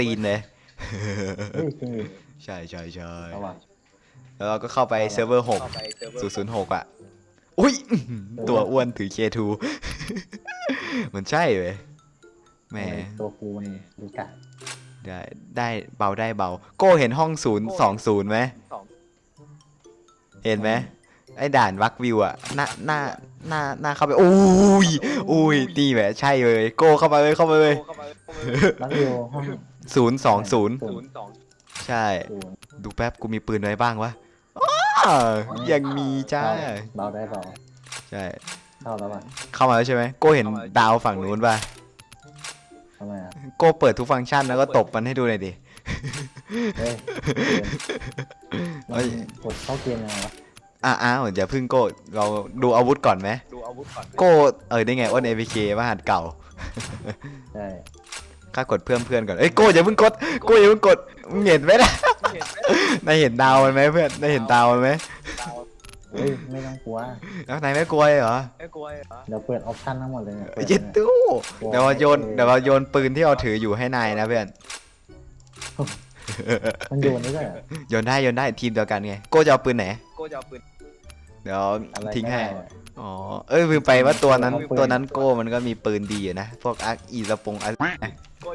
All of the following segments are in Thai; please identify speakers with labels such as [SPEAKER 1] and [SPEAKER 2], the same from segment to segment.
[SPEAKER 1] ตีนเลย
[SPEAKER 2] เฮ้ยจริงดิ
[SPEAKER 1] ใช่ใช่ใช่
[SPEAKER 2] เอาว่ะ
[SPEAKER 1] แล้วเราก็เข้าไปเซิร์ฟเวอร์หกศูนย์ศูนย์หกอะ อุ้ย ตัวอ้วนถือ K2 มันใช่เว้ยแหม
[SPEAKER 2] ตัวกูมันดูกะ
[SPEAKER 1] ได้ได้เบาได้เบา โก้เห็นห้องศูนย์สองศูนย์ไหม เห็นไหมไอ้ด่านวักวิวอะหน้าหน้าหน้าหน้าเข้าไปอุ้ยอุ้ยตีแหมใช่เลย โก้เข้ามาเลยเข้ามาเลย
[SPEAKER 2] รักเดียวห้อง
[SPEAKER 1] ศูนย์สองศูนย์
[SPEAKER 2] ศูนย์
[SPEAKER 1] ใช่
[SPEAKER 2] ศูนย์
[SPEAKER 1] ดูแป๊บกูมีปืนอะไรบ้างวะอ้าวยังมีจ้า
[SPEAKER 2] เบาได้เบา
[SPEAKER 1] ใช่
[SPEAKER 2] เข้าแล้วป่ะ
[SPEAKER 1] เข้ามาแล้วใช่ไหมโก้เห็นดาวฝั่งนู้นป่ะ
[SPEAKER 2] ทำไมอะ
[SPEAKER 1] โก้เปิดทุกฟังก์ชันแล้วก็ตบมันให้ดูหน่อยดิ
[SPEAKER 2] เฮ้ย
[SPEAKER 1] เฮ้ย
[SPEAKER 2] มันกดเข้าเกมยังไงวะ
[SPEAKER 1] อะอ้าวอย่าพึ่งโก้เราดูอาวุธก่อนไหม
[SPEAKER 3] ดูอาวุธก่อน
[SPEAKER 1] โก้เออได้ไงอ้นเอพีเคมาหัดเก่า
[SPEAKER 2] ใช่
[SPEAKER 1] ข้ากดเพื่อนเพื่อนก่อนเอ้ยโก้อย่าเพิ่งกดโก้อย่าเพิ่งกดมึงเห็นไหมล่ะ
[SPEAKER 3] เห็นไหม
[SPEAKER 1] นายเห็นดาวมันไหมเพื่อนนายเห็นดาวมันไหม
[SPEAKER 3] ดาว
[SPEAKER 2] เฮ้ยไม่ต้องกลัว
[SPEAKER 1] แล้วนายไม่กลัวเหรอ
[SPEAKER 3] ไม่กลัวเหรอ
[SPEAKER 2] เดี๋ยวเปิดออปชั่นทั้งหมดเลยเนี่ยเปิด
[SPEAKER 1] เย็ด
[SPEAKER 2] เนี่ย
[SPEAKER 1] ตู้เดี๋ยวเราโยนเดี๋ยวเราโยนปืนที่เราถืออยู่ให้นายนะเพื่อน
[SPEAKER 2] มันโยนได้ด้วยเหรอ
[SPEAKER 1] โยนได้โยนได้ทีมเดียวกันไงโก้จะเอาปืนไหน
[SPEAKER 3] โก้จะเอาปืน
[SPEAKER 1] เดี๋ยว
[SPEAKER 2] อะไร
[SPEAKER 1] ทิ้งให้
[SPEAKER 2] ไม่ได้อะ
[SPEAKER 1] อ๋อเอ้ยลืมไปว่าตัวนั้น
[SPEAKER 2] เอาปืน
[SPEAKER 1] ตัวนั้นโก้มันก็มีปืนดีอยู่นะพวกอาร์คอีสปงอาร์
[SPEAKER 3] โก้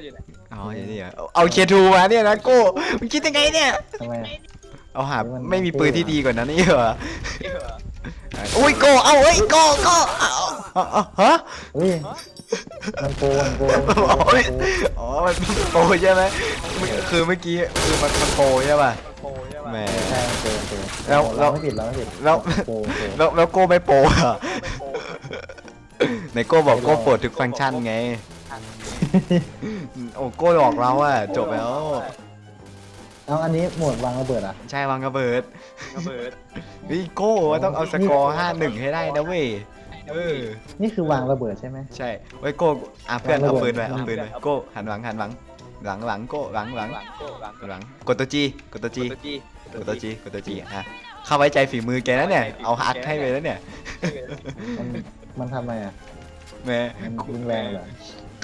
[SPEAKER 3] อยู่ไหน
[SPEAKER 1] อ๋ออย่างนี้เหรอเอาเคทูมาเนี่ยนะโก้มึงคิดยังไงเนี่ย
[SPEAKER 2] ทำไมอะ
[SPEAKER 1] เอาหา
[SPEAKER 2] มัน
[SPEAKER 1] ไม่มีปืนที่ดีกว่านั้นนี่เหรอ
[SPEAKER 3] เอ้ยเหรอ
[SPEAKER 1] อุ้ยโก้เอาเอ้ยโก้โก้เอาเอาเอาฮะ
[SPEAKER 2] เฮ้ยมันโกนโกนโกน
[SPEAKER 1] โอ้ยอ๋อมันโปรใช่ไหมคือเมื่อกี้คือมันมันโปรใช่ป่ะ
[SPEAKER 3] โก้ใช่ป่ะ
[SPEAKER 1] แหม
[SPEAKER 2] ใช่มันโกนโกน
[SPEAKER 1] แล้วแล้
[SPEAKER 2] เรา
[SPEAKER 1] ว
[SPEAKER 2] ไม่ผิดเราไม่ผิด
[SPEAKER 1] แล้ว
[SPEAKER 2] โกนโกน
[SPEAKER 1] แล้วแล้วโก้ไม่โปรเหรอ
[SPEAKER 3] ไม่โก้
[SPEAKER 1] ในโก้บอกโก้เปิดทุกฟังก์ชันไง โอ้โก้หลอกเราอะจบแล้ว
[SPEAKER 2] เอาอันนี้โหมดวางระเบิดอะ
[SPEAKER 1] ใช่วางระเบิด
[SPEAKER 3] ระเบิด
[SPEAKER 1] เฮ้ยโก้ต้องเอาสกอร์ห้าหนึ่งให้ได้นะเว้ยเออ
[SPEAKER 2] นี่คือวางระเบิดใช่ไหม
[SPEAKER 1] ใช่เว้ยโก้อะเพื่อน
[SPEAKER 2] วางระ
[SPEAKER 1] เอา
[SPEAKER 2] เบิด
[SPEAKER 1] ปืนไปเอาปืนไปโก้หันหลังหันหลัง หลังหลังโก้หลังหลัง
[SPEAKER 3] หลังโก้หลัง
[SPEAKER 1] หลังกดตัวจีกดตัวจี
[SPEAKER 3] ตัวจี
[SPEAKER 1] กดตัวจีกดตัวจีอะเข้าไว้ใจฝีมือแกนะเนี่ยเอาฮักให้ไปแล้วเนี่ย
[SPEAKER 2] มันมันทำไมอะ
[SPEAKER 1] แหม่
[SPEAKER 2] มันรุนแรงเหรอ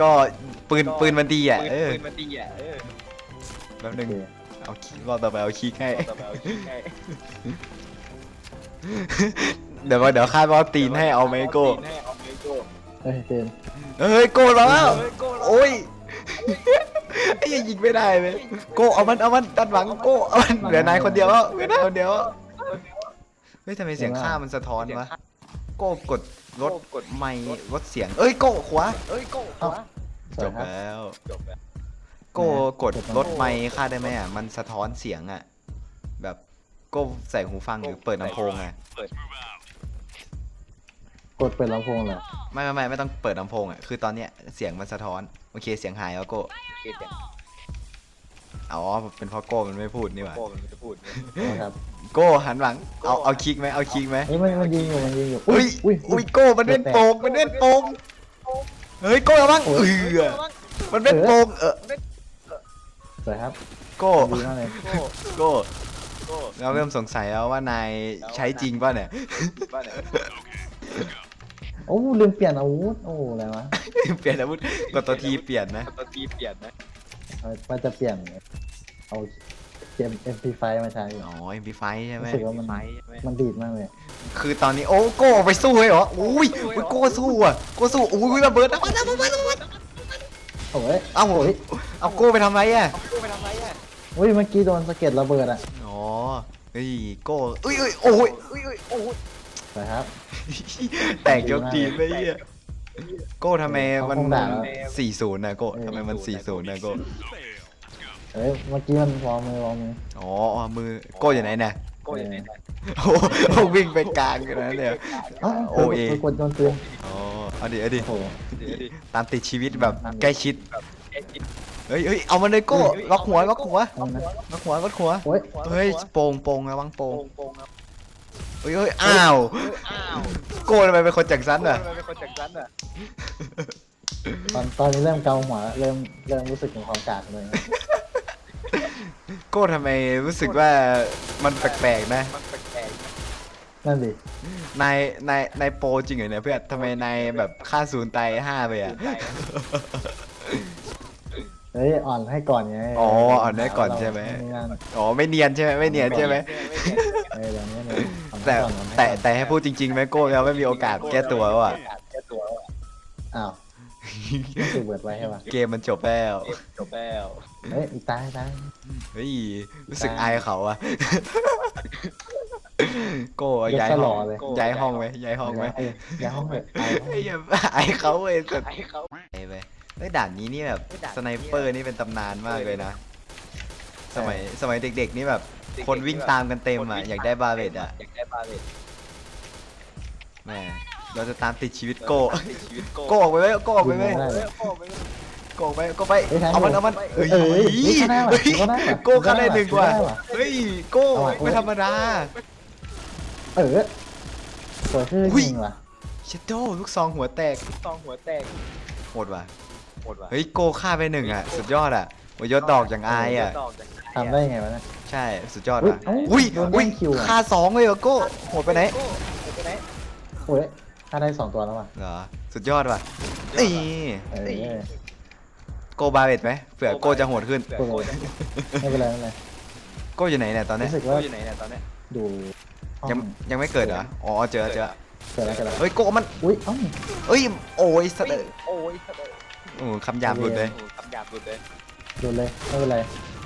[SPEAKER 1] ก็ปืนปืนมันดีอะ
[SPEAKER 3] ปืน
[SPEAKER 1] เออ
[SPEAKER 3] ปืนมันดีอะเออ
[SPEAKER 1] แป๊บ
[SPEAKER 2] โอ
[SPEAKER 1] นึง
[SPEAKER 2] เค
[SPEAKER 1] เอาคีย์รอบต่อไปเอาคีย์ให้
[SPEAKER 3] ต่อไปเอายิงให้
[SPEAKER 1] เดี๋ยวเดี๋ยวคาดว่าตีนให้เอาไหมโก้
[SPEAKER 3] ให้เอาไหมโก้
[SPEAKER 2] เฮ้ยเจน
[SPEAKER 1] เฮ้ยโก้แล้ว
[SPEAKER 3] เฮ้ยโก้
[SPEAKER 1] โอ้ยไอ้ยังยิงไม่ได้เลยโก้เอามันเอามันดันหวังโก้เอามันเหลือนายคนเดียวแล้วเหลือนายคนเดียวแล้วเฮ้ยทำไมเสียงข้ามันสะท้อนวะ โก้กดลดกดไมค์ลดเสียง เอ้ยโก้ขวา
[SPEAKER 3] เอ้ยโก้
[SPEAKER 2] เอ้าส
[SPEAKER 1] จ
[SPEAKER 2] วย
[SPEAKER 1] บ
[SPEAKER 2] ครับ
[SPEAKER 1] แล้ว
[SPEAKER 3] จบแล้ว
[SPEAKER 1] โก้กดลดไมค์ค่าได้ไหมอะมันสะท้อนเสียงอะ แบบโก้ใส่หูฟังหรือเปิดลำโพงอะ
[SPEAKER 3] เปิด
[SPEAKER 2] กดเปิดลำโพงเหรอ
[SPEAKER 1] ไม่ไม่ไม่ไม่ต้องเปิดลำโพงอะคือตอนเนี้ยเสียงมันสะท้อนโอเคเสียงหายแล้วโก้
[SPEAKER 3] เกต อย่าง
[SPEAKER 1] อ๋อเป็นเพราะโก้มันไม่พูดนี่หว่า
[SPEAKER 3] โก้มันจะพูด
[SPEAKER 2] นะครับ
[SPEAKER 1] โก้หันหลังเอาเอาคลิกไหมเอาคลิกไหม
[SPEAKER 2] เฮ้ยมันมันยิงอยู่มันยิงอยู่
[SPEAKER 1] อุ้ย
[SPEAKER 2] อุ้ย
[SPEAKER 1] อุ้ยโก้มันเล่นโป่งมันเล่นโป่งเฮ้ยโก้ระวังเออมันเล่นโป่งเออ
[SPEAKER 2] สวยครับ
[SPEAKER 1] โก้
[SPEAKER 2] ดีมากเลย
[SPEAKER 3] โก้
[SPEAKER 1] โก้
[SPEAKER 3] โก้
[SPEAKER 1] เราเริ่มสงสัยแล้วว่านายใช้จริงป่ะเนี่ย
[SPEAKER 3] บ้านไหน
[SPEAKER 2] โอ้ลืมเปลี่ยนอาวุธโอ้อะไรวะ
[SPEAKER 1] เปลี่ยนอาวุธกดตัวทีเปลี่ยนนะ
[SPEAKER 3] ตัวทีเปลี่ยนนะ
[SPEAKER 2] ว่าจะเปลี่ยน เอาเกม MP5 มาใช้
[SPEAKER 1] อ๋อ MP5 ใช่ไหม
[SPEAKER 2] รู้สึกว่ามัน
[SPEAKER 3] ไฟใช่ไหม
[SPEAKER 2] มันดีดมากเลย
[SPEAKER 1] คือตอนนี้โอ้โก้ไปสู้เลยเหรออุ้ยอุ้ยโก้สู้อะโก้สู้อุ้ยระเบิดระเบิดระเบิดระเบิด
[SPEAKER 2] โอ้ย
[SPEAKER 1] เอ้าโอ้ยเอาโก้ไปทำไรอะ
[SPEAKER 3] เอาโก้ไปทำไรอะ
[SPEAKER 2] อุ้ยเมื่อกี้โดนสะเก็ดระเบิดอะ
[SPEAKER 1] อ๋อเฮ้ยโก้อุ้ยอุ้ยโอ้ย
[SPEAKER 3] อุ้ยอุ้ยโอ้โห
[SPEAKER 2] สวยครับ
[SPEAKER 1] แตกยกทีมไปเหี้ย โก้ทำไมมัน
[SPEAKER 2] เขาคงด่าแล้ว
[SPEAKER 1] สี่ศูนย์นะโก้ทำไมมันสี่ศูนย์นะโก้
[SPEAKER 2] เอ้ยเมื่อกี้มันวอร์มมือวอร์มมือ
[SPEAKER 1] อ๋อมือโก้อยู่ไหนเนี่ย
[SPEAKER 3] โก้อยู่ไหน
[SPEAKER 1] โอ้โหวิ่งไปกลางกันนะเนี่ย
[SPEAKER 2] อ้าว
[SPEAKER 1] โอเอ
[SPEAKER 2] กดโดนปืน
[SPEAKER 1] อ๋อเอาดิเอาดิ
[SPEAKER 2] โอ้โห
[SPEAKER 3] เดี๋ยวดิ
[SPEAKER 1] ตามติดชีวิตแบบใกล้ชิด
[SPEAKER 3] เอ็ดจิต
[SPEAKER 1] เฮ้ยเฮ้ยเอามันเลยโก้ล็อกหัวล็อกหัว
[SPEAKER 2] เอานะ
[SPEAKER 1] ล็อกหัวล็อกหัว
[SPEAKER 2] โอ้ย
[SPEAKER 1] เฮ้ยโป่งโป่งระวังโป่
[SPEAKER 3] โป่
[SPEAKER 1] ง
[SPEAKER 3] งโป่งครับ
[SPEAKER 1] เฮ้ยเฮ้ยอ้าว
[SPEAKER 3] อ้าว
[SPEAKER 1] โก้ทำไมเป็นคนจังสันอะ
[SPEAKER 3] ทำไมเป็นคนจากนั้นอะ
[SPEAKER 2] ตอนตอนนี้เริ่มเกาหัวแล้วเริ่มเริ่มรู้สึกถึงความกากเลย
[SPEAKER 1] โก้ทำไมรู้สึกว่ามันแปลกๆนะ
[SPEAKER 3] มันแปลก
[SPEAKER 2] นั่นดิ
[SPEAKER 1] นายนายนายโปรจริงเหรอเนี่ยเพื่อนทำไมนายแบบค่าศูนย์ตายห้าไปอะ
[SPEAKER 3] ๆใจ
[SPEAKER 2] เฮ้ยฮ้ยอ่อนให้ก่อนไง
[SPEAKER 1] อ๋ออ่อนให้ก่อนใช่ไหม
[SPEAKER 2] เรางาน
[SPEAKER 1] อ๋อไม่เนียนใช่ไหมไม่เนียนใช่ไหม
[SPEAKER 2] เอออย่างนี้เลยอ่อน
[SPEAKER 1] แต่
[SPEAKER 2] ก่อนอ่อน
[SPEAKER 1] แต่
[SPEAKER 2] ก่อน
[SPEAKER 1] แต่ให้พูดจริงๆแม่โก้แล้วไม่มีโอกาสแก้ตัวว่ะ
[SPEAKER 3] แก้ตัว
[SPEAKER 2] อ้าวนี่คือเบิดไว้ใช่ปะ
[SPEAKER 1] เกมมันจบแล้ว
[SPEAKER 3] จบแล้ว
[SPEAKER 2] เฮ้ยอีกตายตาย
[SPEAKER 1] เฮ้ยรู้สึกอายเขาอะโก้
[SPEAKER 2] ยก
[SPEAKER 1] ย้าย
[SPEAKER 2] ส
[SPEAKER 1] ห้
[SPEAKER 2] ล
[SPEAKER 1] อ
[SPEAKER 2] องเลย
[SPEAKER 1] ย้ายห้องไหมย้ายห้องไหม
[SPEAKER 2] เย้ายห้องเลยตายห้อง
[SPEAKER 1] เฮ้ยอย่าอายเขา เว้ยสุด
[SPEAKER 3] ให้เขา
[SPEAKER 1] ไปไปเฮ้ยด่านนี้นี่แบบสไนเปอร์นี่เป็นตำนานมากเลยนะ สมัยสมัยเด็กๆนี่แบบ คนวิ่งตามกันเต็มอะอยากได้บาเลตอะ
[SPEAKER 3] อยากได้บาเลต
[SPEAKER 1] แหม่เราจะตามติดชีวิตโก้
[SPEAKER 3] ชีวิตโก้
[SPEAKER 1] โก้ออกไปไหมโก้ออกไปไหม
[SPEAKER 2] ยิงไม่ได้
[SPEAKER 3] เฮ้ยโก้ไป
[SPEAKER 1] โก้ออกไปโก้ไป
[SPEAKER 2] เฮ้ยทัน
[SPEAKER 1] เอามัน
[SPEAKER 2] อยู่
[SPEAKER 1] เอามันเฮ้ย
[SPEAKER 2] เอ้ยนี่ก็ได้ว่ะ
[SPEAKER 1] เฮ้ย
[SPEAKER 2] นี่ก็ได้ว่ะ
[SPEAKER 1] โก้เข้าได้หนึ่งว่ะ
[SPEAKER 2] นี่ก็ได้ว่ะ
[SPEAKER 1] เฮ้ยโก้
[SPEAKER 2] เอาว่ะ
[SPEAKER 1] ไม่ธรรมดา
[SPEAKER 2] เออสวยขึ้น
[SPEAKER 1] อุ้ย
[SPEAKER 2] จริงว่ะ
[SPEAKER 1] เชดโดลูกซองหัวแตก
[SPEAKER 3] ซองหัวแตก
[SPEAKER 1] โหดว่ะ
[SPEAKER 3] หมดว่ะ
[SPEAKER 1] เฮ้ยโก้ฆ่าไปหนึ่งอะ สุดยอดอะโอ้ยยศดอกอย่างอายอะ
[SPEAKER 3] ดอกอย่างอาย
[SPEAKER 2] ทำได้ไงวะเนี่ย
[SPEAKER 1] ใช่ สุดยอด
[SPEAKER 2] อุ๊ย
[SPEAKER 1] ว่ะ
[SPEAKER 2] เอ้า
[SPEAKER 1] อุ้ย
[SPEAKER 2] โดน
[SPEAKER 1] อุ้ย
[SPEAKER 2] แย่งคิวอะ
[SPEAKER 1] ฆ่าสองเลยเหรอโก้โหดไปไหน
[SPEAKER 3] โก้ไปไหน
[SPEAKER 2] โอ้ยถ้าได้สองตัวแล้วว่ะ
[SPEAKER 1] เหรอสุดยอดว่ะนี่
[SPEAKER 2] เออ
[SPEAKER 1] โกบาเลตไหมเผื่อโกจะโหดขึ้น
[SPEAKER 3] เผื่อโก้จะ
[SPEAKER 2] ไม่เป็นไรไม่เป็นไร
[SPEAKER 1] โกอยู่ไหนเนี่ยตอนเนี้ย
[SPEAKER 2] รู้สึก
[SPEAKER 3] โก้
[SPEAKER 2] ว่า
[SPEAKER 3] อยู่ไหนเนี่ยตอนเนี้ย
[SPEAKER 2] ดูห้อ
[SPEAKER 1] ยังยังไม่เกิดเหรออ๋อเจอเจอ
[SPEAKER 2] เกิดอะไรกันแล้ว
[SPEAKER 1] เฮ้ยโกมัน
[SPEAKER 2] อุ้ยเอ้า
[SPEAKER 1] เอ้ยโอ้ยสะเดอ
[SPEAKER 3] โอ้ย สะเดอ
[SPEAKER 1] โอ้คำหยาบหลุดเลย
[SPEAKER 3] โอ้คำหยาบหลุดเลย
[SPEAKER 2] ดูเลยไม่เป็นไร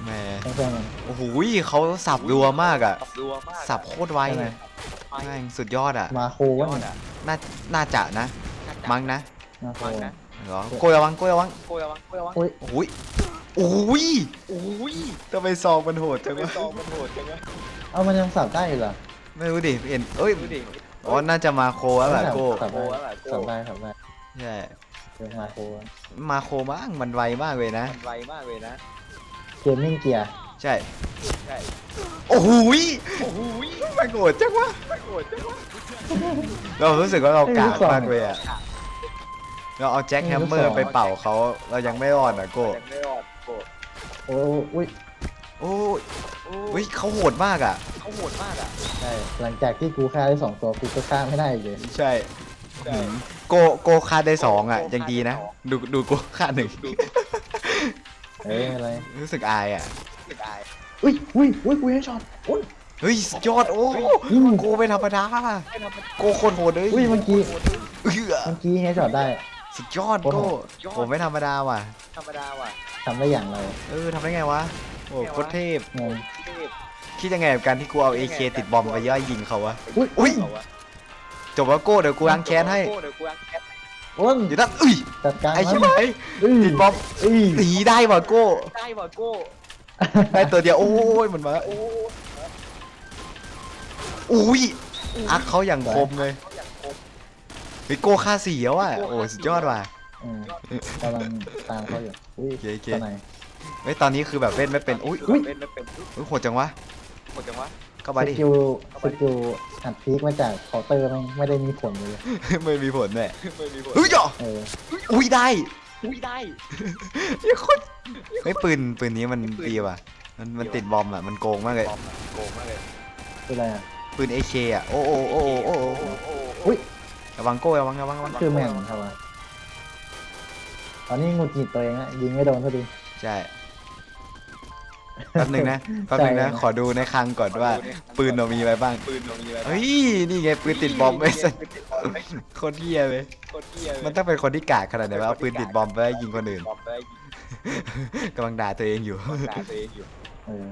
[SPEAKER 1] แหม
[SPEAKER 2] เพื่อนๆมัน
[SPEAKER 1] โอ้โหเขาสับรัวมากอะ
[SPEAKER 3] สับรัวมาก
[SPEAKER 1] สับโคตรไว
[SPEAKER 2] ใช่ไหม
[SPEAKER 1] แม่งสุดยอดอะ
[SPEAKER 2] มาโค
[SPEAKER 3] โอ้
[SPEAKER 2] วะ
[SPEAKER 3] ย
[SPEAKER 2] เนี่ย
[SPEAKER 1] น่า น่าจะนะ มั้งนะ
[SPEAKER 2] มาโค
[SPEAKER 3] มั้งนะ
[SPEAKER 1] เหรอโกระวังโกระวัง
[SPEAKER 3] โก้ระวังโก้ระวัง
[SPEAKER 2] อุ้ย
[SPEAKER 1] โอ้ยโอ้ย
[SPEAKER 3] โอ้ย
[SPEAKER 1] ทำไมซองมันโหดจัง
[SPEAKER 3] ไม่
[SPEAKER 1] วะ
[SPEAKER 3] ซองมันโหดจังวะ
[SPEAKER 2] เอามันยังสับได้อยู่เหรอ
[SPEAKER 1] ไม่รู้ดิเห็นเอ้ย
[SPEAKER 3] ดูดิ
[SPEAKER 1] อ๋อ น่าจะมาโคแล้วแหละโก
[SPEAKER 2] สับ
[SPEAKER 3] โก้
[SPEAKER 2] ได้
[SPEAKER 3] อะไรโก้
[SPEAKER 2] สับได้สับได้
[SPEAKER 1] ใช่
[SPEAKER 2] เรื่องมาโค
[SPEAKER 1] มาโคมากมันไวมากเลยนะ
[SPEAKER 3] มันไวมากเลยนะ
[SPEAKER 2] เกมมิ่งเกียร์
[SPEAKER 1] ใช่
[SPEAKER 3] ใช่
[SPEAKER 1] โอ้โหย
[SPEAKER 3] โอ้โห
[SPEAKER 1] มันโหดจังวะ
[SPEAKER 3] ไม่โหดจังวะ
[SPEAKER 1] เรารู้สึกว่าเรากากมากเลยอะเราเอาแจ็คแฮมเมอร์ไปเป่าเขาเรายังไม่รอดอะโก้
[SPEAKER 3] ยังไม่รอดโก้
[SPEAKER 2] โอ้อุ้ย
[SPEAKER 1] โอ้ย
[SPEAKER 3] โอ้
[SPEAKER 1] เฮ้ยเขาโหดมากอะ
[SPEAKER 3] เขาโหดมากอะ
[SPEAKER 2] ใช่หลังจากที่กูฆ่าได้สองตัวกูก็ฆ่าไม่ได้อีกเลย
[SPEAKER 1] ใช่
[SPEAKER 3] ใช่
[SPEAKER 1] โกโกคาได้สองอะยังดีนะ ดูดูโกคาหนึ่ง
[SPEAKER 2] เอ้ยอะไร
[SPEAKER 1] รู้สึกอายอะ
[SPEAKER 3] ไม่ได้
[SPEAKER 2] อุ้ยอุ้ยอุ้ยกูยังช็อตอุ้ย
[SPEAKER 1] เฮ้ยสุดยอดโอ้
[SPEAKER 2] อืม
[SPEAKER 1] โกไม่ธรรมดา
[SPEAKER 3] ไม่ทำมัน
[SPEAKER 1] โกโคตรโหดเลย
[SPEAKER 2] อุ้ยเมื่อกี้
[SPEAKER 1] เอื้อ
[SPEAKER 2] เมื่อกี้เฮดช็อตได้
[SPEAKER 1] สุดยอดโกโอ้ไม่ธรรมดาว่ะ
[SPEAKER 3] ธรรมดาว่ะ
[SPEAKER 2] ทำได้อย่างไร
[SPEAKER 1] เออทำได้ไงวะโอ้โคตรเทพ
[SPEAKER 2] งง
[SPEAKER 3] เทพ
[SPEAKER 1] คิดยังไงกับการที่กูเอา AK ติดบอมไปย่อยยิงเขาวะ
[SPEAKER 2] อุ้ย
[SPEAKER 1] อุ้ย
[SPEAKER 3] เขาอะ
[SPEAKER 1] จบแล้วโก้เดี๋ยวกูล้างแค้นให้
[SPEAKER 3] โก้เดี๋ยวกูล้างแค้นให้
[SPEAKER 2] อ้น
[SPEAKER 1] อยู่นั่นอุ้ย
[SPEAKER 2] จัดการ
[SPEAKER 1] ไอ้
[SPEAKER 2] มั
[SPEAKER 1] ชิบ
[SPEAKER 2] น
[SPEAKER 1] หาย
[SPEAKER 2] อุ้ย
[SPEAKER 1] ติดบอม
[SPEAKER 2] อุ้ย
[SPEAKER 1] หนีได้ว่ะโก้
[SPEAKER 3] ได้ว่ะโก้
[SPEAKER 1] ได้ตัวเดียวโอ้ยมันมา
[SPEAKER 3] โอ้
[SPEAKER 1] อุ้ยอักเขาอย่างคมเลย
[SPEAKER 3] เขาอยากคม
[SPEAKER 1] เฮ้ยโก้ฆ่าสี่แล้วอะโอ้สุดยอดว่ะ
[SPEAKER 2] อืมกำลังตามเขาอยู่อุ้ย
[SPEAKER 1] โอเคโอเค
[SPEAKER 2] ตัวไหน
[SPEAKER 1] เฮ้ยตอนนี้คือแบบเล่นไม่เป็นอุ้ย
[SPEAKER 3] อุ้ยเล่นไม่เป็นอุ๊ย
[SPEAKER 1] อุ้ยโหดจังวะ
[SPEAKER 3] โหดจังวะ
[SPEAKER 1] เข้า
[SPEAKER 2] ส
[SPEAKER 1] มาดิ
[SPEAKER 2] กิลสกิล อัดพีคมาจากเคาน์เตอร์มันไม่ได้มีผลเลย
[SPEAKER 1] ไม่มีผลแน่
[SPEAKER 3] ไม่มีผล
[SPEAKER 1] เฮ้ยจ่อ
[SPEAKER 2] เออ
[SPEAKER 1] อุ้ยได้
[SPEAKER 3] อุ้ยได้
[SPEAKER 1] เฮ้ยโคตรเฮ้ยปืนปืนนี้มันดีว่ะ มันมันติดบอมอะมันโกงมากเลย
[SPEAKER 3] บอมอะโกงมากเลย
[SPEAKER 2] คืออะไรอะ
[SPEAKER 1] ปืน AK อะโอ้โอ้โอ้โอ้โอ้
[SPEAKER 3] โอ้โอ้
[SPEAKER 2] อุ้ย
[SPEAKER 1] ระวังโก้ระวังระวังระวัง
[SPEAKER 2] คือแม่งครับวะตอนนี้หงุดหงิดตัวเองอะยิงไม่โดนพอดี
[SPEAKER 1] ใช่ แป๊บหนึงนะแป๊บหนึงนะ
[SPEAKER 2] ใช่
[SPEAKER 1] ขอดูในคลังก่อนว่า ปืนเรามีอะไรบ้าง
[SPEAKER 3] ปืนเรามีอะไรบ้าง
[SPEAKER 1] เฮ้ย นี่ไงปืนติดบอมไม่สัน
[SPEAKER 3] ปืนติดบอมไม่
[SPEAKER 1] โคตรเหี้ยเลย
[SPEAKER 3] โคตรเหี้ยเลย
[SPEAKER 1] มันต้องเป็นคนที่กากขนาดไหนวะเอาปืนติดบอมไปยิงคนอื่น
[SPEAKER 3] บอมไปยิง
[SPEAKER 1] กำลังด่าตัวเองอยู่
[SPEAKER 3] ด่าตัวเองอยู่
[SPEAKER 2] เออ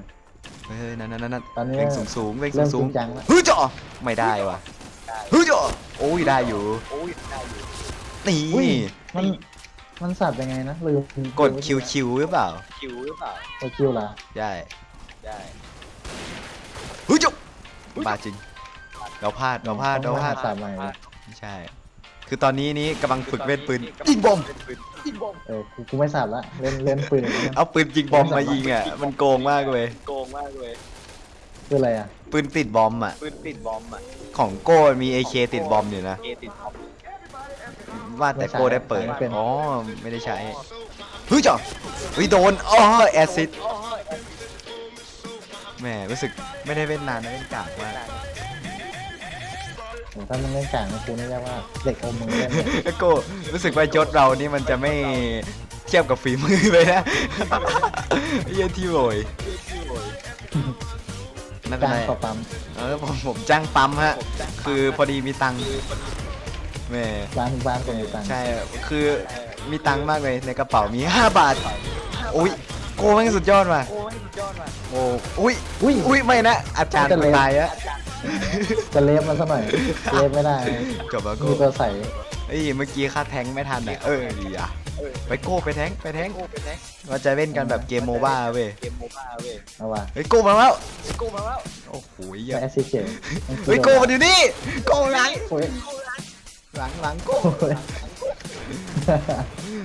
[SPEAKER 1] เฮ้ยนั่นนั่นนั่น
[SPEAKER 2] ตอนนี้
[SPEAKER 1] เล็งสูงสูงเล็งสู
[SPEAKER 2] เริ่
[SPEAKER 1] ง
[SPEAKER 2] ม
[SPEAKER 1] สู
[SPEAKER 2] จริ
[SPEAKER 1] ง
[SPEAKER 2] งจังแล้ว
[SPEAKER 1] เฮ้ยจ่อไม่ได้ว่ะ
[SPEAKER 3] ได้
[SPEAKER 1] เฮ้ยจ่อโอ้ยได้อยู่
[SPEAKER 3] โอ้ยได้อยู่
[SPEAKER 1] นี่
[SPEAKER 2] อุ้ยมัน มันสับยังไงนะลืม
[SPEAKER 1] กดคิวคิวหรือเปล่า
[SPEAKER 3] คิวหรือเปล่า ก
[SPEAKER 2] ดคิวเหรอ
[SPEAKER 1] ใช่
[SPEAKER 3] ได้
[SPEAKER 1] เฮ้ยจ่อบาจริง เราพลาดเราพลาดเราพลาด
[SPEAKER 2] สับใหม่เลย
[SPEAKER 1] ไม่ใช่ คือตอนนี้นี้กำลังฝึกเล่นปืนยิงบอม
[SPEAKER 3] ยิงบอม
[SPEAKER 2] เออกูกูไม่สับละเล่นเล่นปืนอย่างนี้
[SPEAKER 1] เอาปืนยิงบอมมายิงอะมันโกงมากเลย
[SPEAKER 3] โกงมากเลย
[SPEAKER 2] คืออะไรอะ
[SPEAKER 1] ปืนติดบอมอะ
[SPEAKER 3] ปืนติดบอมอะ
[SPEAKER 1] ของโก้มี AK ติดบอมอยู่นะ
[SPEAKER 3] เอติดบอม
[SPEAKER 1] ว่าแต่โก้ได้เปิด
[SPEAKER 2] ไม่เป็น
[SPEAKER 1] อ๋อ ไม่ได้ใช้ เฮ้ยจ่อเฮ้ยโดน อ๋อ แอซิดแหมรู้สึกไม่ได้เล่นนานนะเล่นกากมาก
[SPEAKER 2] โหถ้ามันเล่นกลางนะกูนี่เรียกว่าเด็กอมมือเล่นเลย
[SPEAKER 1] แล้วโก้รู้สึกว่ายศเรานี่มันจะไม่เทียบกับฝีมือไปนะไอ้เหี้ยที่โวย
[SPEAKER 3] ที่โวย
[SPEAKER 1] ไม่เป็น
[SPEAKER 2] จ้าง
[SPEAKER 1] ไร
[SPEAKER 2] ต่อปั๊ม
[SPEAKER 1] เออผมผมจ้างปั๊มฮะ คือพอดีมีตังค์ แหม่
[SPEAKER 2] ร้านบ้านคนมีตังค์
[SPEAKER 1] ใช่คือมีตังค์มากเลยในกระเป๋ามี 5 บาทอุ้ยโกแม่งสุดยอดว่ะ
[SPEAKER 3] โอ้ยสุดยอดว่ะ
[SPEAKER 1] โอ้อุ้ย
[SPEAKER 2] อุ้ย
[SPEAKER 1] อุ้ยไม่นะอาจารย์
[SPEAKER 2] จะเลว
[SPEAKER 1] ตายอะ
[SPEAKER 2] จะเลฟมันซะหน่อยเลฟไม่ได้
[SPEAKER 1] จบแล้วโก
[SPEAKER 2] มีตัวใส่
[SPEAKER 1] เอ้ยเมื่อกี้ค่าแทงค์ไม่ทันอะเออดีอะ
[SPEAKER 3] เออ
[SPEAKER 1] ไปโก้ไปแทงค์ไปแทงค์
[SPEAKER 3] โก้เป็นไง
[SPEAKER 1] เราจะเล่นกันแบบเกมโมบ้าเว้ย
[SPEAKER 3] เกมโมบ้าเว้ย
[SPEAKER 2] เอาว่ะ
[SPEAKER 1] เฮ้ยโก้มาแล้ว
[SPEAKER 3] โก้มาแล้ว
[SPEAKER 1] โอ้โห
[SPEAKER 2] ไม่
[SPEAKER 1] เหี้ย
[SPEAKER 2] แอสซิเชน
[SPEAKER 1] เฮ้ยโก้มาอยู่นี่โก้หลัง
[SPEAKER 2] โอ้ย
[SPEAKER 1] หลังหลังโก้
[SPEAKER 2] โอ้ย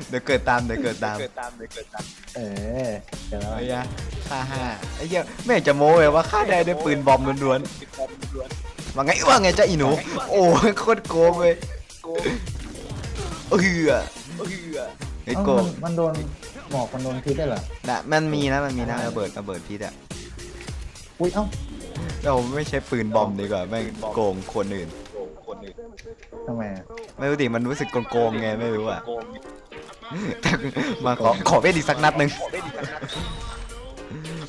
[SPEAKER 1] เดี๋ยวเกิดตามเดี๋ยวเกิดตาม
[SPEAKER 3] เกิดตามเลยเกิดตาม
[SPEAKER 2] เออเดี๋ยวแล้ว
[SPEAKER 1] ไอ้ยะค่าห้าไอ้เหี้ยไม่อยากจะโม้เลยว่าค่าได้ด้วยปืนบอมล้วน
[SPEAKER 3] ติดบอมล้วน
[SPEAKER 1] ๆว่าไงว่าไงจ้าอีหนู โอ้ยโคตรโกงเลย
[SPEAKER 3] โก้
[SPEAKER 1] เออ
[SPEAKER 3] เอือ
[SPEAKER 1] ไอ้
[SPEAKER 2] เอ้า
[SPEAKER 1] โก
[SPEAKER 2] มั
[SPEAKER 1] ง
[SPEAKER 2] นมันโดนหมอกมันโดนพิษได้เหรอ
[SPEAKER 1] นะมันมีนะมันมีนะระเบิดระเบิดพิษอะ
[SPEAKER 2] อุ้ยเอ้า
[SPEAKER 1] เราไม่ใช้ปืนบอมดีกว่าแม่งโกงคนอื่น
[SPEAKER 3] โก้คนหนึ่ง
[SPEAKER 2] ทำไมอะ
[SPEAKER 1] ไม่รู้ดิมันรู้สึกโกงๆไงไม่รู้อะ
[SPEAKER 3] โก้
[SPEAKER 1] มาขอขอเวทอีกสักนัดหนึ่ง
[SPEAKER 3] ขอได้ดีกันนะ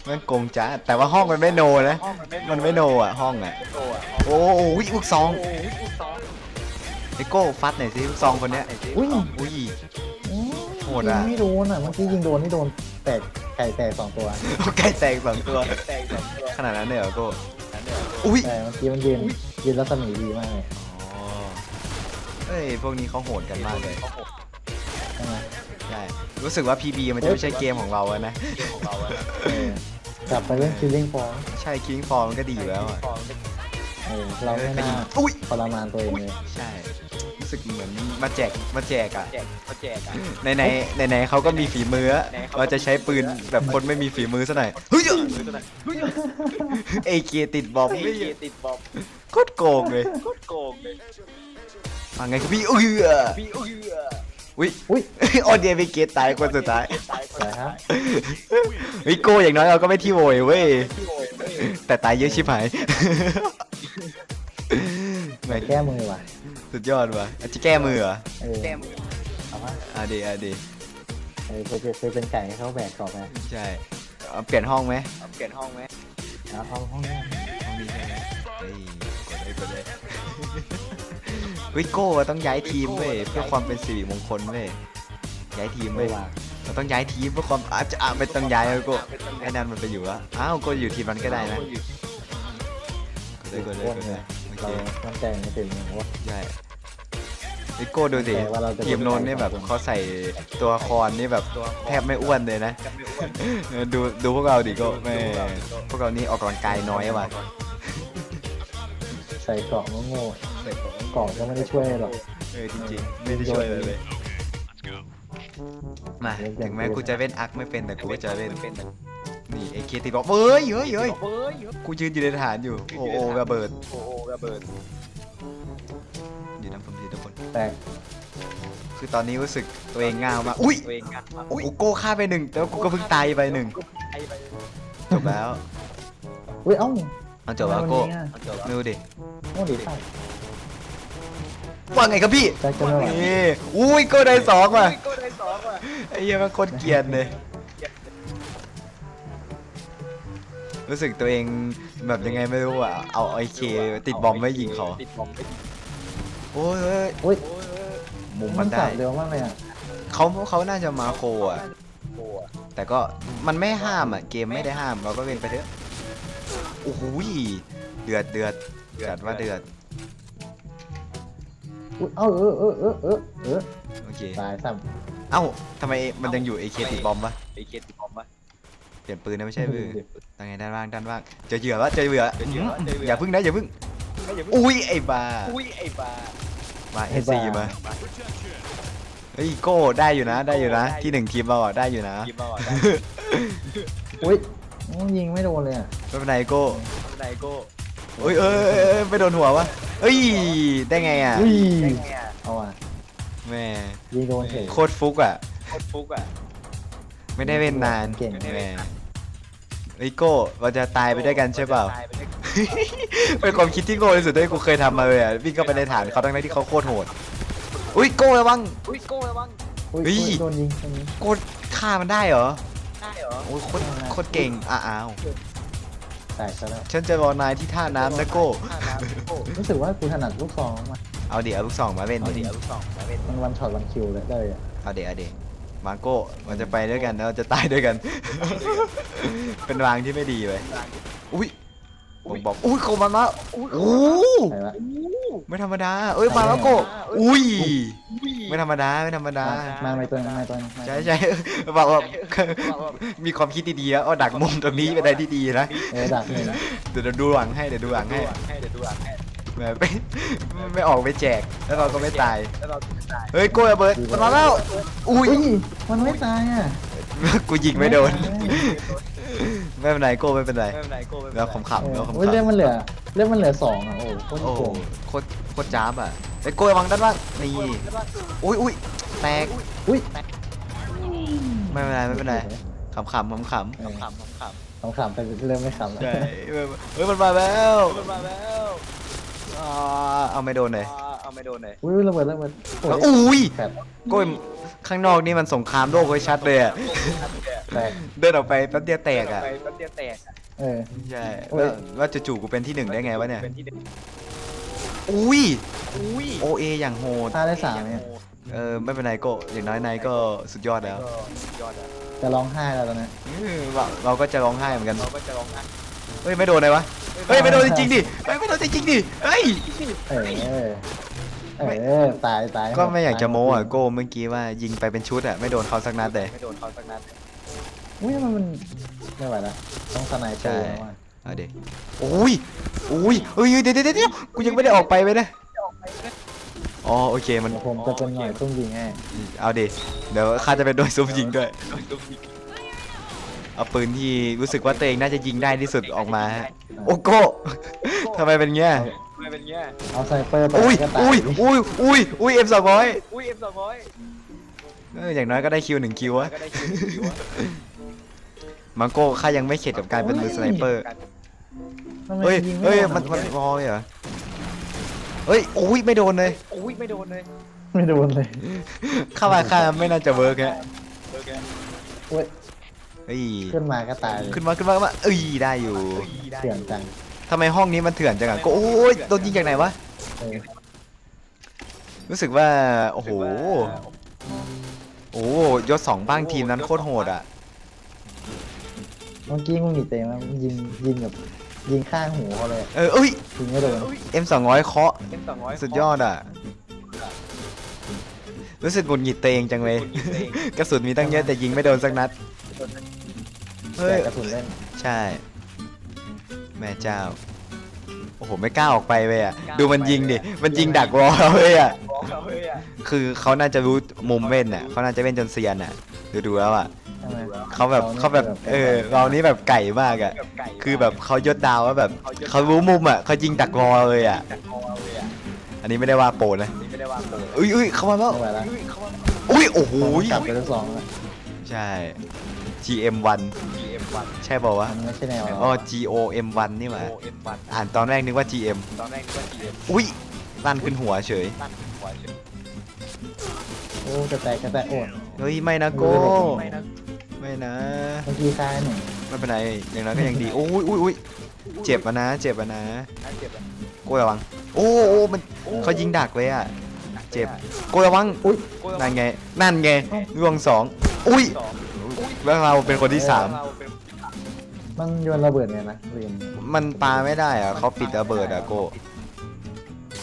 [SPEAKER 1] มันโกงจ้าแต่ว่าห้องมันไม่โนนะ
[SPEAKER 3] ห้องมันไม่
[SPEAKER 1] มันไม่โนอะห้องอะ
[SPEAKER 3] โก้อะ
[SPEAKER 1] โอ้โหลูกซอง
[SPEAKER 3] โอ้ยลูกซอง
[SPEAKER 1] ไอโก้ฟัดหน่อยสิลูกซองคนเนี้ย
[SPEAKER 2] อุ้ย
[SPEAKER 1] อุ้ย
[SPEAKER 2] อืม
[SPEAKER 1] โหดอะ
[SPEAKER 2] ยิงไม่โดนอะเมื่อกี้ยิงโดนนี่โดนแตกไก่แตกสองตัว
[SPEAKER 1] ไก่แตกสองตัว
[SPEAKER 3] แตกสองตัว
[SPEAKER 1] ขนาดนั้นเลยเหรอโก้
[SPEAKER 3] นั่นเนี่ย
[SPEAKER 1] อุ้ย
[SPEAKER 2] แต่เมื่อกี้มันยืนยืนรัศมีดีมากเลย
[SPEAKER 1] อ๋อ เฮ้ยพวกนี้เขาโหดกันมากเลย
[SPEAKER 3] เขาหก
[SPEAKER 2] ใช่ไหม
[SPEAKER 1] ใช่รู้สึกว่า PB มันจะไม่ใช่เกมของเราอะนะ
[SPEAKER 3] เกมของเราอะ
[SPEAKER 2] เออกลับไปเล่นคิลลิ่งฟอร์
[SPEAKER 1] ใช่คิงฟอร์มันก็ดีอยู่แล้วอะ
[SPEAKER 3] ฟองเป็น
[SPEAKER 2] เออเราไม่น่า
[SPEAKER 1] อุ้ย
[SPEAKER 2] ทรมานตัวเองเลย
[SPEAKER 1] ใช่รู้สึกเหมือนมาแจกมาแจกอะ
[SPEAKER 3] แจกเขาแจกอะ
[SPEAKER 1] ในในในในๆเขาก็มีฝีมืออะเราจะใช้ปืนแบบคนไม่มีฝีมือซะหน่อยเฮ้ย
[SPEAKER 3] มือตัวไหนเฮ้ย
[SPEAKER 1] เอเติดบอม
[SPEAKER 3] ไอ้
[SPEAKER 1] ไม่
[SPEAKER 3] เหี้ยติดบอม
[SPEAKER 1] โคตรโกงเลย
[SPEAKER 3] โคตรโกงเลย
[SPEAKER 1] ว่าไงครับพี่เอือ
[SPEAKER 3] พี่เอือ
[SPEAKER 1] อุ้ย
[SPEAKER 2] อุ้ย
[SPEAKER 1] ออเดียไปเกตตายคนสุดท้าย
[SPEAKER 3] ตายคน
[SPEAKER 2] แต่ฮะ
[SPEAKER 1] วิโก้อย่างน้อยเราก็ไม่ที่โวยเว้ย
[SPEAKER 3] ที่โวยเว้ย
[SPEAKER 1] แต่ตายเยอะชิบหายแม่ง
[SPEAKER 2] แก้มือว่ะ
[SPEAKER 1] สุดยอดว่ะอาจจะแก้มือเหรอ
[SPEAKER 2] เออ
[SPEAKER 3] แก้มือ
[SPEAKER 2] เอาวะ
[SPEAKER 1] อะดีอะดี
[SPEAKER 2] เออเคยเคยเป็นไก่ให้เขาแบกกรอบไง
[SPEAKER 1] ใช่เอาเปลี่ยนห้องไหม
[SPEAKER 3] เอาเปลี่ยนห้องไหม
[SPEAKER 2] เอาเอาห้องนี้
[SPEAKER 1] ห้องนี้ใช่ไหม วิโก้อะต้องย้ายทีมเว้ยเพื่อความเป็นสิริมงคลเว้ยย้ายทีม
[SPEAKER 2] ไม่
[SPEAKER 1] เว้ย
[SPEAKER 2] ว่า
[SPEAKER 1] เราต้องย้ายทีมเพื่อความอาจจะอะไม่ต้องย้ายแล้วโก้ไอ้นั่นมันไปอยู่แล้วอ้าวโก้อยู่ทีมนั้นก็ได้นะกดเลยกดเลยกดเลยโอเค
[SPEAKER 2] เรามั่นใจในสิ่งนี้ว่า
[SPEAKER 1] ใช่ไอ้โก้ดูสิ
[SPEAKER 2] แต่ว่าเราจะ
[SPEAKER 1] ทีมโน้นนี่แบบเขาใส่ตัวละครนี่แบบแทบไม่อ้วนเลยนะ
[SPEAKER 3] จะไม่อ้วน
[SPEAKER 1] เออดูดูพวกเราดิโก็แม่พวกเรานี่ออกกำลังกายน้อยว่ะ
[SPEAKER 2] ใส่กรอบโง่ๆกรอบก็ไม่ได้ช่วยหรอก
[SPEAKER 1] เออจริงๆไม่ได้ช่วยเลยเลยมาถึงแม้กูจะเล่นอักไม่เป็นแต่กูก็จะเล่น
[SPEAKER 3] เป็น
[SPEAKER 1] นี่ไอเคติบอกเฮ้ยเฮ้ยเฮ้ย
[SPEAKER 3] เฮ้ย
[SPEAKER 1] กูยืนอยู่ในฐานอยู่ โอ้โอ้ระเบิด
[SPEAKER 3] โอ้โหระเบิด
[SPEAKER 1] อยู่นะผมอยู่ทุกคน
[SPEAKER 2] แต่
[SPEAKER 1] คือตอนนี้รู้สึกตัวเองง่าวมากอุ้ย
[SPEAKER 3] ตัวเองกันมา
[SPEAKER 1] อุ้ยโก้ฆ่าไปหนึ่งแต่ว่ากูก็เพิ่งตายไปหนึ่ง
[SPEAKER 3] ไอ้ไป
[SPEAKER 1] จบแล้ว
[SPEAKER 2] อุ้ยเอ้า
[SPEAKER 1] เอาจบแล้วโก้
[SPEAKER 3] มันจบ
[SPEAKER 1] ไม่รู้ดิ
[SPEAKER 2] โง่ดิใช่
[SPEAKER 1] ว่าไงครับพี่
[SPEAKER 2] ใจจะไม่ไหว
[SPEAKER 1] นี่อุ้ยโก้ได้สองว่ะ
[SPEAKER 3] ก็ได้สองว่ะ
[SPEAKER 1] ไอ้เหี้ยมันโคตรเกรียนเลย รู้สึกตัวเองแบบยังไงไม่รู้อะ เอาไอเคติดบอมไม่ยิงเขา
[SPEAKER 3] ติดบอมไม่ยิง
[SPEAKER 1] โอ้ยเฮ้ย
[SPEAKER 2] อุ้ย
[SPEAKER 3] โอ้ย
[SPEAKER 1] มุม
[SPEAKER 2] มั
[SPEAKER 1] มันน
[SPEAKER 2] สั
[SPEAKER 1] ได้
[SPEAKER 2] บเร็วมากเลยอะ
[SPEAKER 1] เขาเขาน่าจะมาโคอะ
[SPEAKER 3] โอ้ย
[SPEAKER 1] แต่ก็มันไม่ห้ามอะ เกมไม่ได้ห้ามเราก็เล่นไปเถอะ โอ้โหยเดือดเดือดจัดว่าเดือด
[SPEAKER 2] อุ้ยเอ้าเออเออเออเออเออ
[SPEAKER 1] โอเค
[SPEAKER 2] ตายซ้
[SPEAKER 1] เอ้าทำไมมันยังอยู่ไอเคติดบอมวะ
[SPEAKER 3] ไอ้เคติดบอมปะ
[SPEAKER 1] เปลี่ยนปืนนะไม่ำใช่ปืนตางไงด้านล่างด้านล่างเจอเหยื่อวะเจอเหยื่อ
[SPEAKER 3] เจอเหยื่อเจอเหยื่อ
[SPEAKER 1] อ
[SPEAKER 3] อ
[SPEAKER 1] ย่าพึ่งนะอย่าพึ่ง
[SPEAKER 3] ไม่อย่าเพิ่ง
[SPEAKER 1] อุ้ยไอ้บา
[SPEAKER 3] อุ้ยไอ้บ้า
[SPEAKER 1] มาเอซีมาเฮ้ยโก้ได้อยู่นะ ได้อยู่นะ ที่หนึ่งทีมเราอะได้อยู่นะ
[SPEAKER 3] ยิงมาก่อน
[SPEAKER 2] อุ้ย ยิงไม่โดนเลยอะ
[SPEAKER 1] ไม่เป็นไรโก้
[SPEAKER 3] ไนโก้
[SPEAKER 1] เอ้ยเอ้ยเอ้ยเอ้ยไม่โดนหัววะเอ้ยได้ไงอะ
[SPEAKER 2] อุ้ย
[SPEAKER 3] ได้ไงอะ
[SPEAKER 2] เอาอะ
[SPEAKER 1] แม่
[SPEAKER 2] ยิงโดนเฉย
[SPEAKER 1] โคตรฟุกอะ
[SPEAKER 3] โคตรฟุกอะ
[SPEAKER 1] ไม่ได้เล่นนาน
[SPEAKER 2] เก่ง
[SPEAKER 1] แม่เฮ้ยโก้เราจะตายไปด้วยกันใช่เปล่า
[SPEAKER 3] ตายไปด้วยกัน
[SPEAKER 1] เป็นความคิดที่โง่ที่สุดที่กูเคยทำมาเลยอะวิ่งเข้าไปในฐานเขาทั้งๆที่เขาโคตรโหด อุ้ยโก้ระวัง
[SPEAKER 3] อุ้ยโก้ระวัง
[SPEAKER 2] อุ้ย
[SPEAKER 1] เฮ้ย
[SPEAKER 2] อุ้ยโดนยิงตรงนี้
[SPEAKER 1] โกดฆ่ามันได้เหรอ
[SPEAKER 3] ได้เหรอ
[SPEAKER 1] โอ้ยโคตรโคตรเก่งอะอ้าว
[SPEAKER 2] แตกซะแล้ว
[SPEAKER 1] ฉันจะรอนายที่ท่าน้ำนะโก้
[SPEAKER 3] ท่าน้ำโอ้
[SPEAKER 2] รู้สึกว่ากูถนัดลูกซองมาก
[SPEAKER 1] เอาเดี๋ยวเอาลูกซองมาเล่น
[SPEAKER 3] เอา
[SPEAKER 1] ดิ
[SPEAKER 3] เดี๋ยวลูกสองมาเป็น
[SPEAKER 2] มันวันช็อตวันคิวเลยได้อะ
[SPEAKER 1] เอาเดี๋ยวเอาเดี๋ยวมาโก้มันจะไปด้วยกันแล้วเราจะตายด้วยกัน เป็นรางที่ไม่ดีไปอุ้ย ผมบอกอุ้ยเขามาแล้วโอ้โห
[SPEAKER 2] ใช่ละ
[SPEAKER 1] ไม่ธรรมดา เอ้ยมาแล้วโก้อุ้ย
[SPEAKER 3] อุ้ย
[SPEAKER 1] ไม่ธรรมดาไม่ธรรมดา
[SPEAKER 2] มาไม่ตัวมาไม่ตัวมา
[SPEAKER 1] ใช่ใช่บอกว่ามีความคิดดีๆแล้วเอาดักมุมตรงนี้เป็นอะไรที่ดีนะ
[SPEAKER 2] เออดักเลยนะ
[SPEAKER 1] เดี๋ยวดูหลังให้เดี๋ยวดูหลัง
[SPEAKER 3] ดู
[SPEAKER 1] ให้
[SPEAKER 3] หลังให้เดี๋ยวดูหลังให้
[SPEAKER 1] แบบไม่ไม่ออกไปแจก แล้วเราก็ไม่ตาย
[SPEAKER 3] แล้วเราจะตาย
[SPEAKER 1] เฮ้ยโก้ระเบิดมันมาแล้วอุ้ย
[SPEAKER 2] อุ้ยมันไม่ตายอะ
[SPEAKER 1] กูยิงไม่โดน ไม่เป็นไรโก้ไม่เป็นไร
[SPEAKER 3] ไม่เป็นไรโก้ไม่เป็นไร
[SPEAKER 1] แล้วขำๆแล้ว
[SPEAKER 2] เออ
[SPEAKER 1] ขำ
[SPEAKER 2] อุ้ยเรื่องมันเหลือ เรื่องมันเหลือสองอะ โอ้โหโคตร
[SPEAKER 1] ๆโอ้
[SPEAKER 2] โกง
[SPEAKER 1] โคตรโคตรจ้าบอะไอ้ยโก้ระวังด้านล่างนี่อุ้ยอุ้ยแตก
[SPEAKER 2] อุ้ย
[SPEAKER 1] ไม่เป็นไรไม่เป็นไรขำๆขำๆ
[SPEAKER 2] เออ
[SPEAKER 3] ขำๆขำ
[SPEAKER 2] ขำๆแต่เริ่มไม่ขำแล้ว
[SPEAKER 1] ใช่เฮ้ยมันมาแล้ว
[SPEAKER 3] ๆมันมาแล้ว
[SPEAKER 1] อ่าเอาไม่โดนเลย
[SPEAKER 3] อ่าเอา ไม่โดนเลย
[SPEAKER 2] อุ้ยระเบิดระเบิดโอ้ย
[SPEAKER 1] อุ้ย
[SPEAKER 2] แปด
[SPEAKER 1] โก้ยข้างนอกนี่มันสงครามโลกไว้ชัดเลยอะ
[SPEAKER 2] แตก
[SPEAKER 1] เดินออกไปแป๊บเดียวแตกอะ
[SPEAKER 3] ไปแป๊บเดียวแตก
[SPEAKER 2] เออ
[SPEAKER 1] ใช่
[SPEAKER 2] โอ้ย
[SPEAKER 1] ว่าว่าจู่ๆกูเป็นที่หนึ่งได้ไงวะเนี่ย
[SPEAKER 3] เป็นที่หนึ่ง
[SPEAKER 1] อุ้ย
[SPEAKER 3] อุ้ย
[SPEAKER 1] โอเออย่างโหด
[SPEAKER 2] พลาดได้สามเนี่ย
[SPEAKER 1] เออไม่เป็นไรโก้อย่างน้อยนายก็สุดยอดแล้ว
[SPEAKER 3] ก็ยอดอะ
[SPEAKER 2] จะร้องไห้แล้วตอนนี้
[SPEAKER 1] เออเราเราก็จะร้องไห้เหมือนกัน
[SPEAKER 3] เราก็จะร้องไห้
[SPEAKER 1] เฮ้ยไม่โดนเลยวะ เฮ้ยไม่โดนจริงๆดิ เฮ้ยไม่โดนจริงๆดิ เฮ้ย
[SPEAKER 2] เออ เออตายตาย
[SPEAKER 1] ก็ไม่อยากจะโม้อะโก้เมื่อกี้ว่ายิงไปเป็นชุดอะไม่โดนเขาสักนัดเลย
[SPEAKER 3] ไม่โดนเขาสักนัด
[SPEAKER 2] อุ้ยมันมันไม่ไหวแล้วต้องสไนเปอร์แล้วอะ
[SPEAKER 1] เอาเด็กอุ้ยอุ้ยเฮ้ยเดี๋ยวเดี๋ยวเดี๋ยวกูยังไม่ได้ออกไปไปนะอ๋อโอเคมัน
[SPEAKER 2] เดี๋ยวผมจะเป็นหน่วยซุ่มยิงให้
[SPEAKER 1] เอาดิเดี๋ยวข้าจะเป็นโดยซุ่มยิงด้วยเอาปืนที่รู้สึกว่าตัวเองน่าจะยิงได้ที่สุดออกมาฮะโอ้โก้ทำไมเป็นเงี้ย
[SPEAKER 3] ไม่เป็นเงี้ย
[SPEAKER 2] เอาสไนเปอร์ไป
[SPEAKER 1] อุ้ย
[SPEAKER 2] ก็ตาย
[SPEAKER 1] อุ้ยอุ้ยอุ้ยอุ้ยเอ็มสองร้อย
[SPEAKER 3] อุ้ยเอ็มสองร้อย
[SPEAKER 1] เอออย่างน้อยก็ได้คิวหนึ่งคิวอะ
[SPEAKER 3] ก็ได้คิวคิวอะ
[SPEAKER 1] มังโก้ข้ายังไม่เข็ดกับการเป็นมือสไนเปอร์
[SPEAKER 2] ทำไม
[SPEAKER 1] เฮ้ย
[SPEAKER 2] งไเฮ้
[SPEAKER 1] ย
[SPEAKER 2] โด
[SPEAKER 1] มันมันรอเลยเหรอเฮ้ยโอ้ยไม่โดนเลย
[SPEAKER 3] อุ้ยไม่โดนเลย
[SPEAKER 2] ไม่โดนเลย
[SPEAKER 1] เข้ามาข้าไม่น่าจะเวิร์กฮะ
[SPEAKER 3] โอเค
[SPEAKER 2] โอ้ย
[SPEAKER 1] เฮ้ย
[SPEAKER 2] ขึ้นมาก็ตายเลย
[SPEAKER 1] ขึ้นมาขึ้นมาขึ้นมาเอ้ยได้อยู่
[SPEAKER 3] ได้
[SPEAKER 2] เถื่อนจัง
[SPEAKER 1] ทำไมห้องนี้มันเถื่อนจังอะโก้โอ้ยโดนยิงจากไหนวะ
[SPEAKER 2] เออ
[SPEAKER 1] รู้สึกว่า โอ้โห โอ้โหยศสองบ้างทีมนั้นโคตรโหดอะ
[SPEAKER 2] เมื่อกี้มึงหนีเตะมายิงยิงแบบยิงข้างหูเขาเลย
[SPEAKER 1] เออเอ้ย
[SPEAKER 2] ยิงไม่โดน
[SPEAKER 1] เอ็มสองร้อยเคาะ
[SPEAKER 3] เอ็มสองร้อย
[SPEAKER 1] สุดยอดอะรู้สึกหงุดหงิดตัวเองจังเลย กระสุนมีตั้งเยอะแต่ยิงไม่โดนสักนัด เฮ้
[SPEAKER 2] แต่
[SPEAKER 1] ย
[SPEAKER 2] กระสุนเล่น
[SPEAKER 1] ใช่ แม่เจ้า โอ้โห ไม่กล้าออกไปเลยอะ ดูมันยิงดิ มันยิงดักรอเราเลยอะ
[SPEAKER 3] บอกเขาเลยอะ
[SPEAKER 1] คือเขาน่าจะรู้มุมเว้นอะเขาน่าจะเว้นจนเซียนอะ ดูดูๆแล้วอะ
[SPEAKER 2] ใช่ไหม
[SPEAKER 1] เขาแบบเขาแบบ เออ เรานี่แบบไก่มากอะ
[SPEAKER 3] กับไก่
[SPEAKER 1] คือแบบเขายศดาวว่าแบบเขารู้มุมอะเขายิงดักรอเลยอะ
[SPEAKER 3] ดักคอเอาเลยอะ
[SPEAKER 1] อันนี้ไม่ได้ว่าโปรนะ
[SPEAKER 3] นี่ไม่ได้วางตัว
[SPEAKER 1] อุ้ยอุ้ยเข้ามาแล้ว
[SPEAKER 2] ไม่ไหวแล้ว
[SPEAKER 3] อุ้ยเขาว่า
[SPEAKER 1] อุ้ยโอ้โห
[SPEAKER 2] กลับไปทั้งสองแล้ว
[SPEAKER 1] ใช่ GM1
[SPEAKER 3] GM1
[SPEAKER 1] ใช่เปล่าวะ
[SPEAKER 2] มันไม่ใช่แนว
[SPEAKER 1] อ๋อ GOM1 นี่หว่า
[SPEAKER 3] OM1
[SPEAKER 1] อ่านตอนแรกนึกว่า GM
[SPEAKER 3] ตอนแรกนึกว่า GM
[SPEAKER 1] อุ้ยลั่นขึ้นหัวเฉย
[SPEAKER 3] ตั้งหัวเฉย
[SPEAKER 2] โอ้จะแตกจะแตกโอด
[SPEAKER 1] เฮ้ย ไม่นะโก้
[SPEAKER 3] ไม่นะ
[SPEAKER 1] ไม่นะ
[SPEAKER 2] เมื่อกี้ซ้ายหนึ่ง
[SPEAKER 1] ไม่เป็นไรอย่างน้อยก็ยังดีโอ้ยอุ้ยอุ้ยเจ็บอะนะ เจ็บอะนะ
[SPEAKER 3] น่าเจ็บอะ
[SPEAKER 1] โก้ระวัง โอ้โอ้มันเขายิงดักเลยอะเจ็บโก้ระวัง
[SPEAKER 2] อุ้ย
[SPEAKER 1] นั่นไง นั่นไงล่วงสองอุ้ย
[SPEAKER 3] สอง
[SPEAKER 1] แล้วเราเป็นคนที่สาม
[SPEAKER 3] เราเป็น
[SPEAKER 2] มันโยนระเบิดไงนะลืม
[SPEAKER 1] มันปาไม่ได้อะเขาปิดระเบิดอะโก้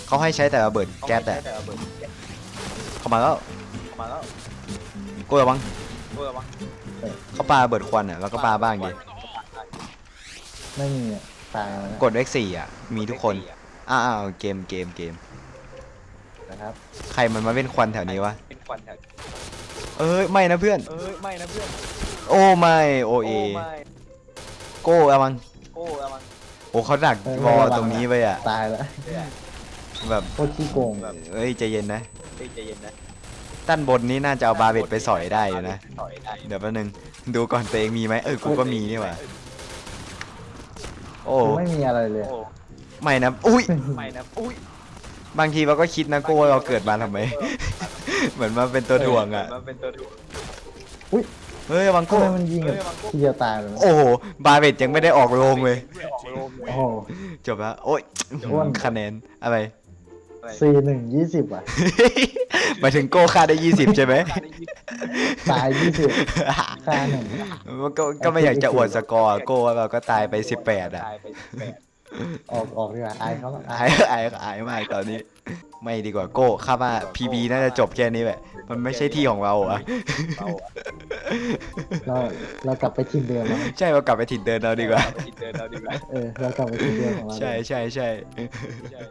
[SPEAKER 1] เขาให้ใช้แต่ระเบิดแก๊สอะ
[SPEAKER 3] แต่ระเบิดแก๊ส
[SPEAKER 1] เข้ามาแล้ว
[SPEAKER 3] เข้ามาแล้ว
[SPEAKER 1] โก้ระวัง
[SPEAKER 3] เพื่อวะ
[SPEAKER 1] เขาปาระเบิดควันอะแล้วก็ปาบ้างดิ
[SPEAKER 2] ไม่มีอะตายแล้วนะ
[SPEAKER 1] กดเลขสี่อะมีทุกคนอ้าวเกมเกมเกม
[SPEAKER 2] นะครับ
[SPEAKER 1] ใครมันมาเว้นควันแถวนี้วะ
[SPEAKER 3] เป็นควันแถว
[SPEAKER 1] เอ้ยไม่นะเพื่อน
[SPEAKER 3] เอ้ยไม่นะเพื่อน
[SPEAKER 1] โอ้ไม่โอเอ
[SPEAKER 3] ไม่
[SPEAKER 1] โก้ระวัง
[SPEAKER 3] โอ้ระวัง
[SPEAKER 1] โอ้เขาดักรอตรงนี้ไปอะ
[SPEAKER 2] ตายแล้ว
[SPEAKER 3] เนี่ย
[SPEAKER 1] แบบ
[SPEAKER 2] โคตรขี้โกง
[SPEAKER 3] แบบ
[SPEAKER 1] เอ้ยใจเย็นนะ
[SPEAKER 3] เฮ้ยใจเย็นนะ
[SPEAKER 1] ด้านบนนี้น่าจะเอาบาเบตไปสอยได้อยู่นะ
[SPEAKER 3] สอยได้
[SPEAKER 1] เดี๋ยวแป๊บนึงดูก่อนตัวเองมีไหมเออกูก็มีนี่หว่าโอ้
[SPEAKER 2] คือไม่มีอะไรเลย
[SPEAKER 3] โอ้
[SPEAKER 1] ไม่นะอุ้ย
[SPEAKER 3] ไม่นะอุ้ย
[SPEAKER 1] บางทีเราก็คิดนะโก้ว่าเราเกิดมาทำไม เหมือนมาเป็นตัวถ่วงอะ
[SPEAKER 3] มันเป็นตัวดู
[SPEAKER 1] เฮ้ยวัง
[SPEAKER 2] ทำ
[SPEAKER 1] โก้
[SPEAKER 2] ไมมันยิงแบบทีเดียวตายเลย
[SPEAKER 1] โอ้โหบาเบตยังไม่ได้ออกโรงเลย
[SPEAKER 3] ออกโลม
[SPEAKER 2] โอ้โห
[SPEAKER 1] จบแล้วโอ้ย
[SPEAKER 2] อ้วน
[SPEAKER 1] คะแนนอะไร
[SPEAKER 2] สี่หนึ่งยี่สิบอะ
[SPEAKER 1] หมายถึงโก้ค่าได้ 20 ใช่ไหม
[SPEAKER 2] ตายยี่สิบค่าหนึ่ง
[SPEAKER 1] มันก็ก็ไม่อยากจะอวดสกอร์โก้ว่าเราก็ตายไป 18 อะ
[SPEAKER 3] ตายไปแปด
[SPEAKER 2] ออกออกดีกว่าอายเขาละ
[SPEAKER 1] อายอายอายมากตอนนี้ ไม่ดีกว่าโก้ข้าว่า PB น่าจะจบแค่นี้แหละมันไม่ใช่ที่ของเราอะ
[SPEAKER 3] เรา
[SPEAKER 2] เราเรากลับไปทีมเดิมแล้ว
[SPEAKER 1] ใช่เรากลับไปถิ่นเดินเราดีกว่า
[SPEAKER 3] คิดเดินเราดีกว่า
[SPEAKER 2] เออเรากลับไปทีมเดิมของเรา
[SPEAKER 1] ใช่ใช่ใช่
[SPEAKER 3] ใช่